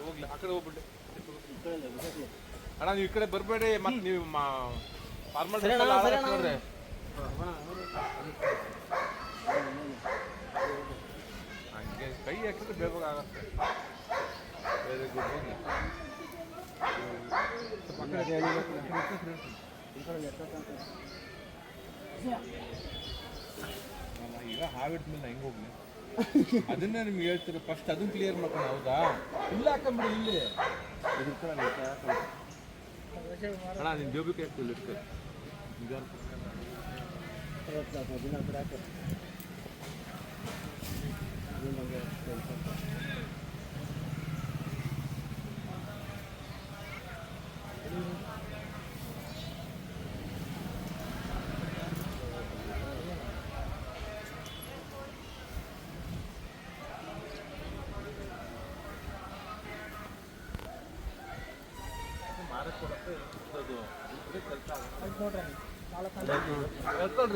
ಹೋಗ್ಲಿ ಆ ಕಡೆ ಹೋಗ್ಬಿಡಿ ಅಣ್ಣ ನೀವು ಈ ಕಡೆ ಬರಬೇಡಿ ಮತ್ತೆ ನೀವು ಫಾರ್ಮಲ್ ನೋಡ್ರಿ ಹಂಗೆ ಕೈ ಹಾಕಿದ್ರೆ ಬೇಗ ಆಗುತ್ತೆ. ಆಗತ್ತೆ ವೆರಿ ಗುಡ್ ಹೋಗಿ ಅಲ್ಲ, ಈಗ ಹಾವಿಟ್ ಮೇಲೆ ಹೆಂಗ್ ಹೋಗ್ಲಿ? ಅದನ್ನ ನಿಮ್ಗೆ ಹೇಳ್ತೀರಿ ಫಸ್ಟ್ ಅದನ್ನ ಕ್ಲಿಯರ್ ಮಾಡ್ಕೊಂಡು ಹೌದಾ? ಇಲ್ಲ ಹಾಕೊಂಬಿಡಿ ಇಲ್ಲಿ ಅಣ್ಣ, ನಿನ್ ಜೋಬಿಗೆ ಹಾಕ್ತಿಲ್ಲ. ಅದು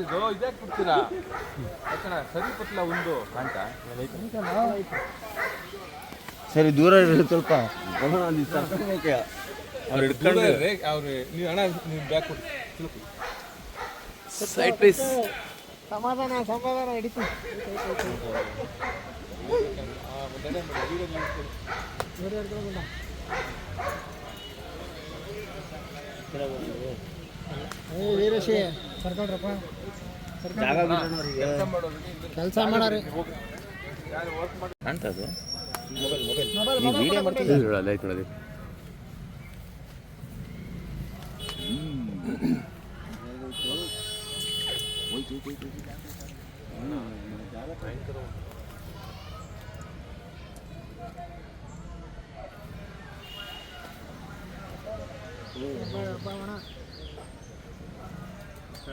ಇದು ಇದ್ಯಾಕ್ ಯಾಕಣ್ಣ ಸರಿ ಪಟ್ಲ ಒಂದು ಸರಿ ದೂರ ಇರಲಿ ಸ್ವಲ್ಪ. ಅವ್ರು ಹಿಡ್ಕೊಂಡು ಅವ್ರು ನೀವು ಅಣ್ಣ ನೀವು ಬ್ಯಾಕ್ ಕೊಡಿ ತಿಳ್ಕೊ. ಸೈಡ್ ಪ್ಲೀಸ್ ಸಮಾಧಾನ ಸಮಾಧಾನ ಹಿಡಿತು. ಆ, ವೀರೇಶಿ ಕರ್ಕೊಂಡ್ರಪ್ಪ ಕೆಲ್ಸ ಮಾಡಾರಿ ಕಾಣ್ತದು ವಿಡಿಯೋ ಮಾಡ್ತಿದ್ದೀರಲ್ಲ ಲೈಟ್ ಒಳಗೆ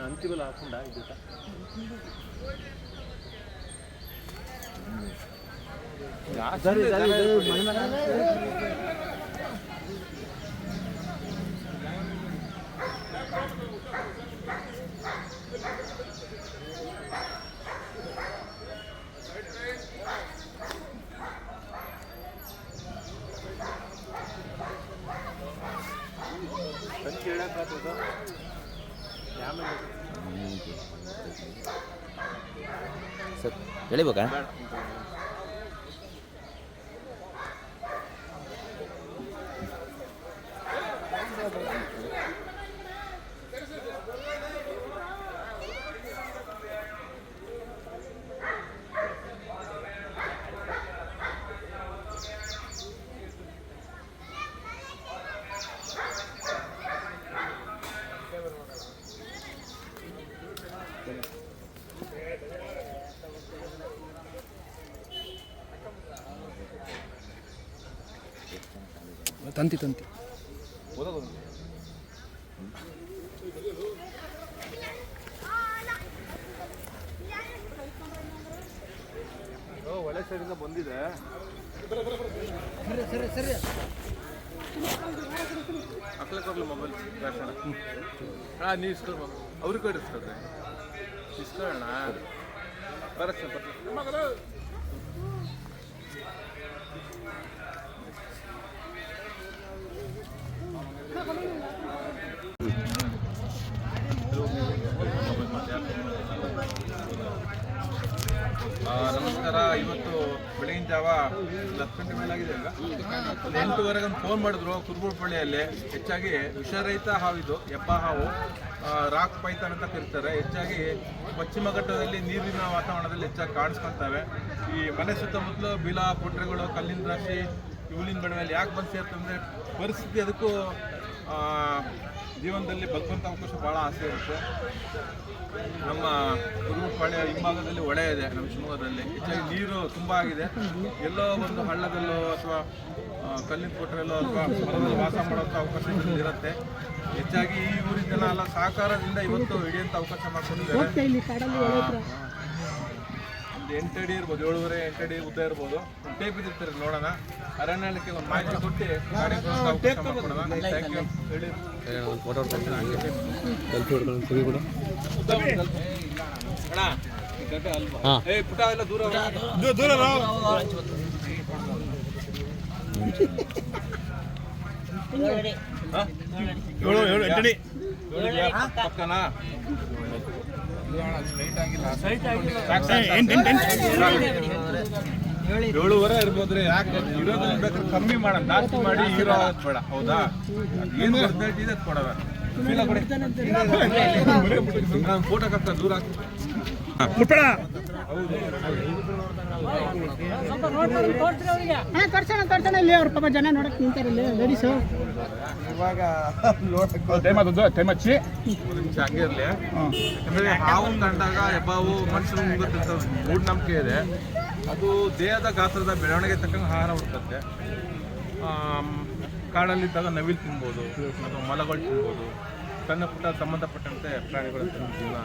ಅಂತಿಮಲ್ಲ ಹಾಕೊಂಡ ಇದು ಸರಿ ಸರ್. ಎಳಿಬೇಕಾ ತಂತಿ ತಂತಿ. ಒಳ್ಳೆ ಸೈಡಿಂದ ಬಂದಿದೆ ಸರಿ ಸರಿ ಕೊಡ್ಲಿ ಮೊಬೈಲ್ ಹಾಂ ಅವ್ರಿಗೆ ಕೊಡಿ ಇಸ್ಕೊಳ್ರಿ ಇಸ್ಕೊಳ್ಳೋಣ ಬರತ್ತೆ ಬರತ್ತೆ ಆ, ನಮಸ್ಕಾರ ಇವತ್ತು ಬೆಳಗಿನ ಜಾವ ಒಂದು ಹತ್ತು ಗಂಟೆ ಮೇಲಾಗಿದೆ ಈಗ. ಎಂಟುವರೆಗೆ ಒಂದು ಫೋನ್ ಮಾಡಿದ್ರು ಕುರುಬುಳ್ಪಳ್ಳಿಯಲ್ಲಿ ಹೆಚ್ಚಾಗಿ ವಿಷರಹಿತ ಹಾವಿದು ಎಪ್ಪ ಹಾವು. ರಾಕ್ ಪೈತಾನ್ ಅಂತ ಕರೀತಾರೆ. ಹೆಚ್ಚಾಗಿ ಪಶ್ಚಿಮ ಘಟ್ಟದಲ್ಲಿ ನೀರಿನ ವಾತಾವರಣದಲ್ಲಿ ಹೆಚ್ಚಾಗಿ ಕಾಣಿಸ್ಕೊಳ್ತವೆ ಈ ಮನೆ ಸುತ್ತಮುತ್ತಲು ಬಿಲ, ಪುಟ್ರೆಗಳು, ಕಲ್ಲಿನ ರಾಶಿ ಇವಳಿನ ಬಡವೆಯಲ್ಲಿ ಯಾಕೆ ಬಂದು ಸೇರ್ತಂದ್ರೆ ಪರಿಸ್ಥಿತಿ ಅದಕ್ಕೂ ಜೀವನದಲ್ಲಿ ಬದುಕುವಂಥ ಅವಕಾಶ ಭಾಳ ಆಸೆ ಇರುತ್ತೆ. ನಮ್ಮ ಕುರುಬುಪಾಳ್ಯ ಹಿಂಭಾಗದಲ್ಲಿ ಹೊಳೆ ಇದೆ ನಮ್ಮ ಶಿವಮೊಗ್ಗದಲ್ಲಿ. ಹೆಚ್ಚಾಗಿ ನೀರು ತುಂಬ ಆಗಿದೆ. ಎಲ್ಲೋ ಒಂದು ಹಳ್ಳದಲ್ಲೋ ಅಥವಾ ಕಲ್ಲಿನ ಕೊಟ್ಟರೆಲ್ಲೋ ಅಥವಾ ಮರದಲ್ಲಿ ವಾಸ ಮಾಡೋಂಥ ಅವಕಾಶ ಇರುತ್ತೆ. ಹೆಚ್ಚಾಗಿ ಈ ಊರಿನ ಜನ ಎಲ್ಲ ಸಹಕಾರದಿಂದ ಇವತ್ತು ಹಿಡಿಯೋಂಥ ಅವಕಾಶ ಮಾಡ್ಕೊಂಡಿದ್ದಾರೆ. ಒಂದು ಎಂಟು ಅಡಿ ಇರ್ಬೋದು ಏಳುವರೆ ಎಂಟು ಅಡಿ ಉದ್ದ ಇರ್ಬೋದು. ಟೇಪ್ ಇದಿರ್ತಾರೆ ನೋಡೋಣ. ಅರಣ್ಯಕ್ಕೆ ಒಂದು ಮಾಹಿತಿ ಕೊಟ್ಟು ಗಾಡಿ ಹೇಳಿ. ಪುಟ ಎಲ್ಲ ದೂರ ದೂರ ಏಳು ನೋಡಿದ್ಯಾ? ಪಕ್ಕನಾ. ಏಳುವರೆ ಇರ್ಬೋದ್ರಿ ಯಾಕೆ? ಇರೋದನ್ನ ಬೇಕಾದ್ರೆ ಕಮ್ಮಿ ಮಾಡೋಣ ಜಾಸ್ತಿ ಮಾಡಿ ಹೀರೋ ಆಗೋದ್ ಬೇಡ ಹೌದಾ? ಏನು ಹದಿನೈದು ಇದೆ ಕೊಡವ ಫೋಟೋ ಹಾಕ್ತಾ ದೂರ ಹಾಕಿ ಹಾ ತೋರ್ಸೋಣ ತೋರ್ಸೋಣ. ಇಲ್ಲಿ ಅವ್ರ ಪಾಪ ಜನ ನೋಡಕ್ ನಿಂತಾರೆ ಇಲ್ಲಿ. ಲೇಡೀಸು ಇವಾಗ ಟೈಮಚ್ಚಿ ಒಂದು ನಿಮಿಷ ಹಂಗೆ ಇರಲಿ. ಯಾಕಂದ್ರೆ ಹಾವು ಕಂಡಾಗ ಹೆಬ್ಬಾವು ಮನುಷ್ಯನ ಮುಂಗತ್ತಿರ್ತದೆ ಮೂಢನಂಬಿಕೆ ಇದೆ. ಅದು ದೇಹದ ಗಾತ್ರದ ಬೆಳವಣಿಗೆ ತಕ್ಕಂಗೆ ಆಹಾರ ಹುಡುಕತ್ತೆ. ಕಾಡಲ್ಲಿ ಕಾಡಲ್ಲಿದ್ದಾಗ ನವಿಲು ತಿನ್ಬೋದು ಅಥವಾ ಮಲಗಳು ತಿನ್ಬೋದು. ಸಣ್ಣ ಪುಟ್ಟ ಸಂಬಂಧಪಟ್ಟಂತೆ ಪ್ರಾಣಿಗಳು ತಿನ್ನ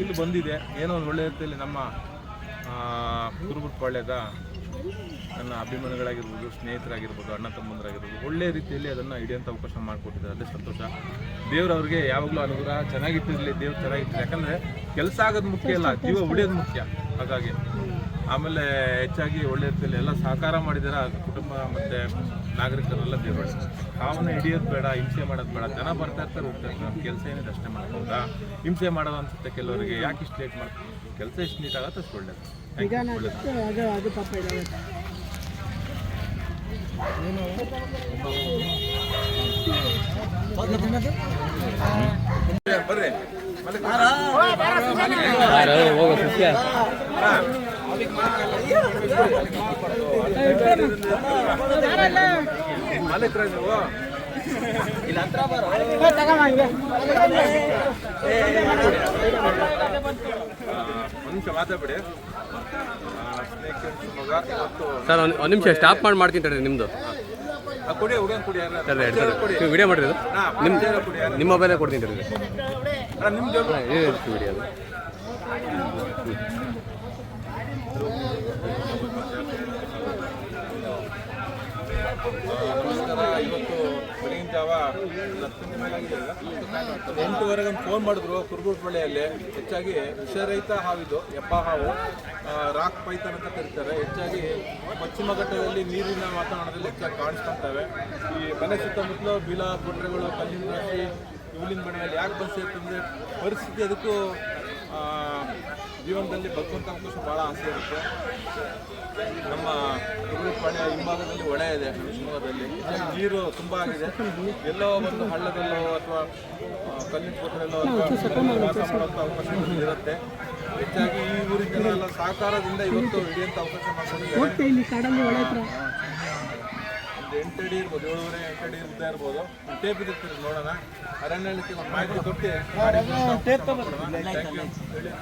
ಇಲ್ಲಿ ಬಂದಿದೆ. ಏನೋ ಒಂದು ಒಳ್ಳೆಯ ರೀತಿಯಲ್ಲಿ ನಮ್ಮ ಕುರುಬುಟ್ಪಾಳ್ಯದ ನನ್ನ ಅಭಿಮಾನಿಗಳಾಗಿರ್ಬೋದು ಸ್ನೇಹಿತರಾಗಿರ್ಬೋದು ಅಣ್ಣ ತಮ್ಮಂದರಾಗಿರ್ಬೋದು ಒಳ್ಳೆಯ ರೀತಿಯಲ್ಲಿ ಅದನ್ನು ಹಿಡಿಯೋಂಥ ಅವಕಾಶ ಮಾಡಿಕೊಟ್ಟಿದ್ದಾರೆ. ಅದೇ ಸಂತೋಷ. ದೇವ್ರು ಅವ್ರಿಗೆ ಯಾವಾಗಲೂ ಅನುಗ್ರಹ ಚೆನ್ನಾಗಿಟ್ಟಿರಲಿ ದೇವ್ರು ಚೆನ್ನಾಗಿಟ್ಟಿರಲಿ. ಯಾಕಂದರೆ ಕೆಲಸ ಆಗೋದು ಮುಖ್ಯ ಅಲ್ಲ ಜೀವ ಉಳಿಯೋದು ಮುಖ್ಯ. ಹಾಗಾಗಿ ಆಮೇಲೆ ಹೆಚ್ಚಾಗಿ ಒಳ್ಳೆ ರೀತಿಯಲ್ಲಿ ಎಲ್ಲ ಸಹಕಾರ ಮಾಡಿದ್ದಾರೆ ಆ ಕುಟುಂಬ ಮತ್ತು ನಾಗರಿಕರೆಲ್ಲ ದೇವರು. ಕಾವನ್ನ ಹಿಡಿಯೋದು ಬೇಡ ಹಿಂಸೆ ಮಾಡೋದು ಬೇಡ. ಜನ ಬರ್ತಾ ಇರ್ತಾರೆ ಹೋಗ್ತಾ ಇರ್ತಾರೆ. ನಮ್ಮ ಕೆಲಸ ಏನಿದೆ ಅಷ್ಟೇ ಮಾಡ್ಕೊಂಡ ಹಿಂಸೆ ಮಾಡೋದು ಅನ್ಸುತ್ತೆ ಕೆಲವರಿಗೆ. ಯಾಕೆ ಇಷ್ಟು ಲೇಟ್ ಮಾಡ್ತಾರೆ? ಕೆಲಸ ಎಷ್ಟು ನೀಟ್ ಆಗುತ್ತೆ ಅಷ್ಟು ಒಳ್ಳೇದು. ಈಗ ಅದು ಅದು ಪಾಪ ಬರ್ರಿ. ಹೋಗೋ ಸತ್ಯ ಮಾಲೀಕರ ನೀವು ನಿಮಿಷ ಮಾತಾಡ್ಬಿಡಿ. ಸರ್ ಒಂದು ಒಂದು ನಿಮಿಷ ಸ್ಟಾಪ್ ಮಾಡಿ ಮಾಡ್ತೀನಿ ತಡ್ರಿ ನಿಮ್ಮದು ಆ, ಕೊಡಿ ಹುಡುಗನ್ ಕೊಡಿ ಸರ್ ನೀವು ವಿಡಿಯೋ ಮಾಡಿರೋದು ನಿಮ್ಮ ನಿಮ್ಮ ಮೊಬೈಲೇ ಕೊಡ್ತೀನಿ ತಡ್ರಿ ವಿಡಿಯೋ ನಮಸ್ಕಾರ, ಇವತ್ತು ಬೆಳಗಿನ ಜಾವ ಎಂಟುವರೆಗೆ ಫೋನ್ ಮಾಡಿದ್ರು ಕುರುಬುರಪಳ್ಳಿಯಲ್ಲಿ ಹೆಚ್ಚಾಗಿ ವಿಷರಹಿತ ಹಾವಿದು ಎಪ್ಪ ಹಾವು. ರಾಕ್ ಪೈತನ್ ಅಂತ ಕರೀತಾರೆ. ಹೆಚ್ಚಾಗಿ ಪಶ್ಚಿಮ ಘಟ್ಟದಲ್ಲಿ ನೀರಿನ ವಾತಾವರಣದಲ್ಲಿ ಹೆಚ್ಚಾಗಿ ಕಾಣಿಸ್ಕೊಳ್ತವೆ ಈ ಮನೆ ಸುತ್ತಮುತ್ತಲು ಬಿಲ ಕೊಟ್ರೆಗಳು ಕಲ್ಲಿನ ರಾಶಿ ಹುಲ್ಲಿನ ಮನೆಯಲ್ಲಿ ಯಾಕೆ ಬಂದು ಪರಿಸ್ಥಿತಿ ಅದಕ್ಕೂ ಜೀವನದಲ್ಲಿ ಬದುಕುವಂಥ ಅವಕಾಶ ಬಹಳ ಆಸೆ ಇರುತ್ತೆ. ನಮ್ಮ ಕುರುಪಾಳ್ಯ ಹಿಂಭಾಗದಲ್ಲಿ ಹೊಳೆ ಇದೆ ನಮ್ಮ ಶಿವಮೊಗ್ಗದಲ್ಲಿ ನೀರು ತುಂಬ ಆಗಿದೆ. ಎಲ್ಲೋ ಒಂದು ಹಳ್ಳದಲ್ಲೋ ಅಥವಾ ಕಲ್ಲಿನ ಮನೆಯಲ್ಲಿ ವಾಸ ಮಾಡುವಂಥ ಅವಕಾಶ ಇರುತ್ತೆ. ಹೆಚ್ಚಾಗಿ ಈ ಊರಿನ ಜನ ಎಲ್ಲ ಸಹಕಾರದಿಂದ ಇವತ್ತು ಹಿಡಿಯುವಂಥ ಅವಕಾಶ ಮಾಡ್ಕೊಂಡಿದ್ದಾರೆ ಒಂದು ಎಂಟು ಅಡಿ ಇರ್ಬೋದು ಏಳುವರೆ ಎಂಟು ಅಡಿ ಉದ್ದ ಇರ್ಬೋದು. ಟೇಪ್ ಇದಿರ್ತೀರಿ ನೋಡೋಣ. ಅರಣ್ಯ ಒಂದು ಮಾಹಿತಿ ಕೊಟ್ಟು ಥ್ಯಾಂಕ್ ಯು